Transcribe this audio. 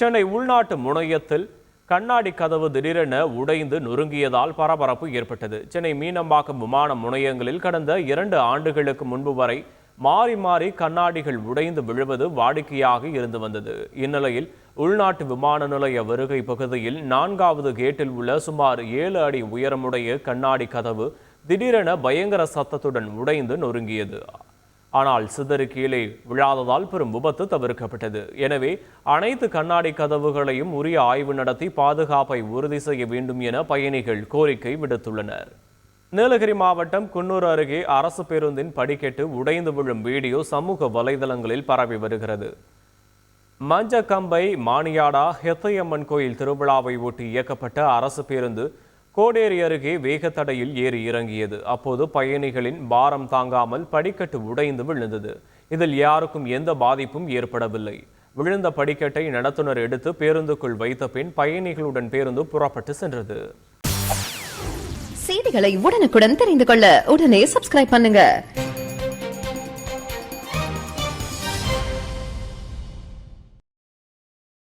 சென்னை உள்நாட்டு முனையத்தில் கண்ணாடி கதவு திடீரென உடைந்து நொறுங்கியதால் பரபரப்பு ஏற்பட்டது. சென்னை மீனம்பாக்கம் விமான முனையங்களில் கடந்த இரண்டு ஆண்டுகளுக்கு முன்பு வரை மாறி மாறி கண்ணாடிகள் உடைந்து விழுவது வாடிக்கையாக இருந்து வந்தது. இந்நிலையில் உள்நாட்டு விமான நிலைய வருகை பகுதியில் நான்காவது கேட்டில் உள்ள சுமார் ஏழு அடி உயரமுடைய கண்ணாடி கதவு திடீரென பயங்கர சத்தத்துடன் உடைந்து நொறுங்கியது. ஆனால் சிதறு கீழே விழாததால் பெரும் விபத்து தவிர்க்கப்பட்டது. எனவே அனைத்து கண்ணாடி கதவுகளையும் உரிய ஆய்வு நடத்தி பாதுகாப்பை உறுதி செய்ய வேண்டும் என பயணிகள் கோரிக்கை விடுத்துள்ளனர். நீலகிரி மாவட்டம் குன்னூர் அருகே அரசு பேருந்தின் படிக்கட்டு உடைந்து விழும் வீடியோ சமூக வலைதளங்களில் பரவி வருகிறது. மஞ்சக்கம்பை மானியாடா ஹெத்தையம்மன் கோயில் திருவிழாவை ஒட்டி இயக்கப்பட்ட அரசு பேருந்து கோடேரி அருகே வேகத்தடையில் ஏறி இறங்கியது. அப்போது பயணிகளின் பாரம் தாங்காமல் படிக்கட்டு உடைந்து விழுந்தது. இதில் யாருக்கும் எந்த பாதிப்பும் ஏற்படவில்லை. விழுந்த படிக்கட்டை நடத்துனர் எடுத்து பேருந்துக்குள் வைத்த பின் பயணிகளுடன் பேருந்து புறப்பட்டு சென்றது. செய்திகளை உடனுக்குடன் தெரிந்து கொள்ள உடனே சப்ஸ்கிரைப் பண்ணுங்க.